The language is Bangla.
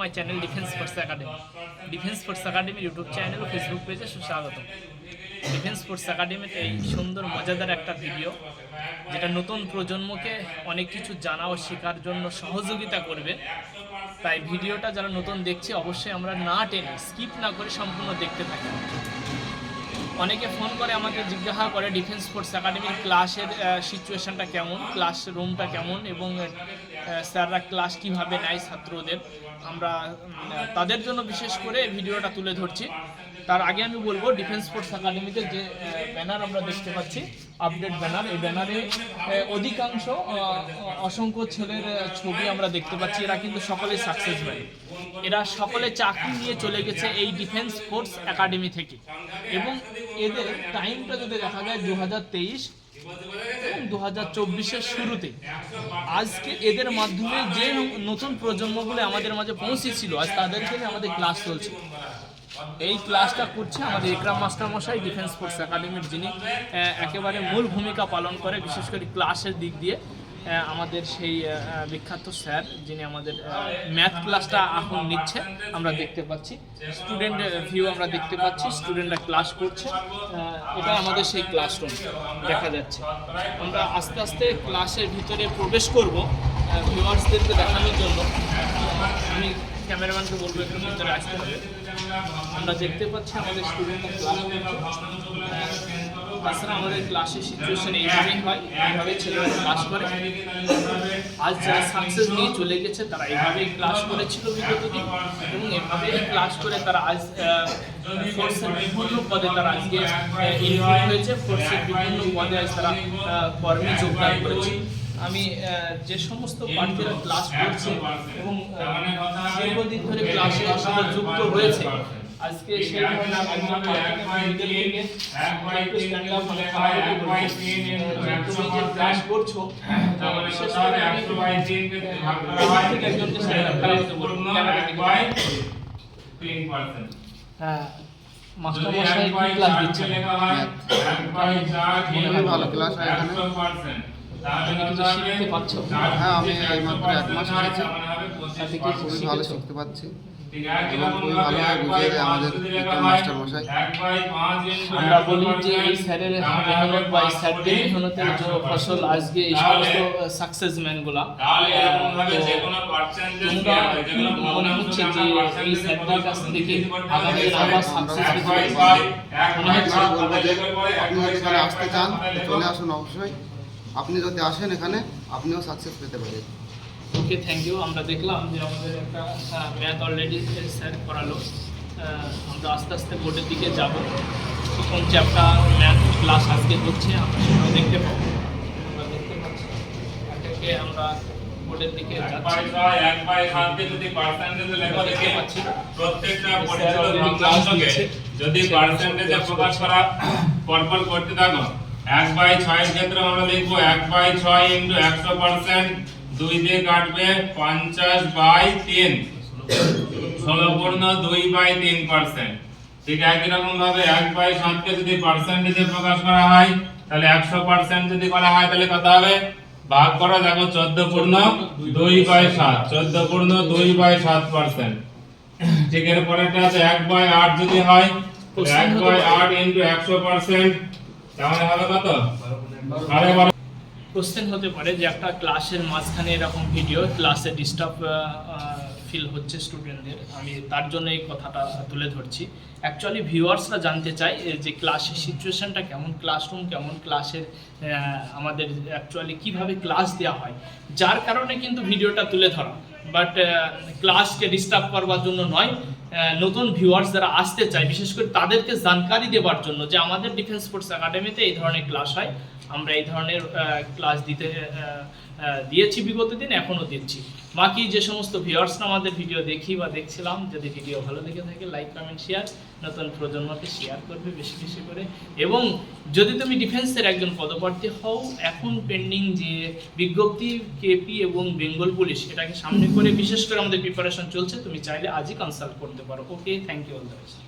My channel defence force academy defence force একাডেমির ইউটিউব চ্যানেল ও ফেসবুক পেজে সুস্বাগত ডিফেন্স ফোর্স একাডেমির এই সুন্দর, মজাদার একটা ভিডিও যেটা নতুন প্রজন্মকে অনেক কিছু জানা ও শেখার জন্য সহযোগিতা করবে। তাই ভিডিওটা যারা নতুন দেখছে, অবশ্যই আমরা না টেনে স্কিপ না করে সম্পূর্ণ দেখতে থাকি অনেকে ফোন করে আমাকে জিজ্ঞাসা করে ডিফেন্স ফোর্স একাডেমির ক্লাসের সিচুয়েশানটা কেমন ক্লাস রুমটা কেমন এবং স্যাররা ক্লাস কীভাবে নেয় ছাত্রদের। আমরা তাদের জন্য বিশেষ করে ভিডিওটা তুলে ধরছি। তার আগে আমি বলব ডিফেন্স ফোর্স একাডেমিতে যে ব্যানার আমরা দেখতে পাচ্ছি আপডেট ব্যানার এই ব্যানারে অধিকাংশ অসংখ্য ছেলের ছবি আমরা দেখতে পাচ্ছি। এরা কিন্তু সকলেই সাকসেস ম্যান এরা সকলে চাকরি নিয়ে চলে গেছে এই ডিফেন্স ফোর্স একাডেমি থেকে। এবং এদের টাইমটা যদি দেখা যায় দু হাজার তেইশ দু হাজার চব্বিশের শুরুতে, আজকে এদের মাধ্যমে যে নতুন প্রজন্মগুলো আমাদের মাঝে পৌঁছেছিল, আজ তাদেরকে আমাদের ক্লাস চলছে। এই ক্লাসটা করছে আমাদের ইকরাম মাস্টার মশাই ডিফেন্স ফোর্স একাডেমির যিনি একেবারে মূল ভূমিকা পালন করে, বিশেষ করে ক্লাসের দিক দিয়ে আমাদের সেই বিখ্যাত স্যার যিনি আমাদের ম্যাথ ক্লাসটা এখন নিচ্ছে, আমরা দেখতে পাচ্ছি। স্টুডেন্ট ভিউ আমরা দেখতে পাচ্ছি স্টুডেন্টরা ক্লাস করছে এটা আমাদের সেই ক্লাসরুম দেখা যাচ্ছে। আমরা আস্তে আস্তে ক্লাসের ভিতরে প্রবেশ করব ভিউয়ার্সদেরকে দেখানোর জন্য। আমি ক্যামেরাম্যানকে বলব, একটু ভিতরে আসতে হবে। আমরা দেখতে পাচ্ছি আমাদের স্টুডেন্টরা ক্লাস তাছাড়া আমাদের ক্লাসের সিচুয়েশন এইভাবেই হয় এইভাবে ছেলেরা ক্লাস করে। আজ যারা সাকসেস নিয়ে চলে গেছে, তারা এইভাবেই ক্লাস করেছিল বিগত দিন, এবং এভাবেই ক্লাস করে তারা আজ ফোর্সের বিভিন্ন পদে তারা আজকে ইনভলভ হয়েছে। ফোর্সের বিভিন্ন পদে আজ তারা কর্মে যোগদান করেছে। আমি আহ, যে সমস্ত প্রার্থীরা ক্লাস করছে এবং দীর্ঘদিন ধরে ক্লাসে সাথে যুক্ত রয়েছে আজকে সেই মানে ক্লাস করছ দিকে। হ্যাঁ মাস্টার মশাই ক্লাস দিচ্ছেন খুবই ভালো ক্লাস হয় এখানে। তুমি কিছু শিখতে পারছ হ্যাঁ আমি এই মাত্র এক মাস হয়েছে সাথে কি খুবই ভালো শিখতে পাচ্ছি এবং খুবই ভালোভাবে বুঝিয়ে আমাদের মাস্টার মশাই আমরা বলি যে এই স্যারের মেহনত বা এই স্যারদের মেহনতের যে ফসল আজকে এই সমস্ত সাকসেস ম্যানগুলা তোমরা মনে হচ্ছে যে এই স্যারদের কাছ থেকে আগামী আবার সাকসেস মনে হচ্ছে আমি বলব যে আপনি যদি এখানে আসতে চান চলে আসুন অবশ্যই আপনি যদি আসেন এখানে আপনিও সাকসেস পেতে পারেন। ওকে থ্যাংক ইউ আমরা দেখলাম যে আমাদের একটা ম্যাথ অলরেডি স্যার করালো আমরা আস্তে আস্তে বোর্ডের দিকে যাব। কোন চ্যাপ্টার ম্যাথ ক্লাস আজকে হচ্ছে আমরা সেটাও দেখতে পাবো। আমরা দেখতে পাচ্ছি একে আমরা বোর্ডের দিকে দেখতে পাচ্ছি। প্রত্যেকটা যদি পার্সেন্টেজে প্রকাশ করা পরপর করতে থাকো। এক বাই ছয়ের ক্ষেত্রে আমরা লিখব এক বাই ছয় ইন্টু একশো পার্সেন্ট, দুই দিয়ে কাটবে পঞ্চাশ বাই তিন। ষোলো পূর্ণ দুই বাই তিন পার্সেন্ট। ঠিক একই রকম ভাবে এক বাই সাতকে যদি পার্সেন্টেজে প্রকাশ করা হয়, তাহলে একশো পার্সেন্ট যদি করা হয়, তাহলে কত হবে? ভাগ করা, দেখো চোদ্দ পূর্ণ দুই বাই সাত। চোদ্দ পূর্ণ দুই বাই সাত পার্সেন্ট। ঠিক এর পরেরটা আছে, এক বাই আট যদি হয় এক বাই আট ইন্টু একশো পার্সেন্ট তাহলে হবে কত? সাড়ে বারো। কোশ্চেন হতে পারে যে একটা ক্লাসের মাঝখানে এরকম ভিডিও ক্লাসে ডিস্টার্ব ফিল হচ্ছে স্টুডেন্টদের আমি তার জন্য এই কথাটা তুলে ধরছি। অ্যাকচুয়ালি ভিউয়ার্সরা জানতে চায় এ, যে ক্লাসের সিচুয়েশানটা কেমন ক্লাসরুম কেমন ক্লাসের আমাদের অ্যাকচুয়ালি কীভাবে ক্লাস দেওয়া হয়। যার কারণে কিন্তু ভিডিওটা তুলে ধরা। বাট ক্লাসকে ডিস্টার্ব করবার জন্য নয় নতুন ভিউয়ার্স যারা আসতে চায়, বিশেষ করে তাদেরকে জানকারি দেওয়ার জন্য যে আমাদের ডিফেন্স স্পোর্টস একাডেমিতে এই ধরনের ক্লাস হয়, আমরা এই ধরনের ক্লাস দিতে দিয়েছি, বিগত দিন, এখনও দিচ্ছি। বাকি যে সমস্ত ভিউয়ার্সরা আমাদের ভিডিও দেখি বা দেখছিলাম, যদি ভিডিও ভালো লেগে থাকে লাইক কমেন্ট শেয়ার নতুন প্রজন্মকে শেয়ার করবে বেশি বেশি করে। এবং যদি তুমি ডিফেন্সের একজন পদপ্রার্থী হও, এখন পেন্ডিং যে বিজ্ঞপ্তি কেপি এবং বেঙ্গল পুলিশ এটাকে সামনে করে বিশেষ করে আমাদের প্রিপারেশন চলছে, তুমি চাইলে আজই কনসাল্ট করতে পারো। Okay thank you all the best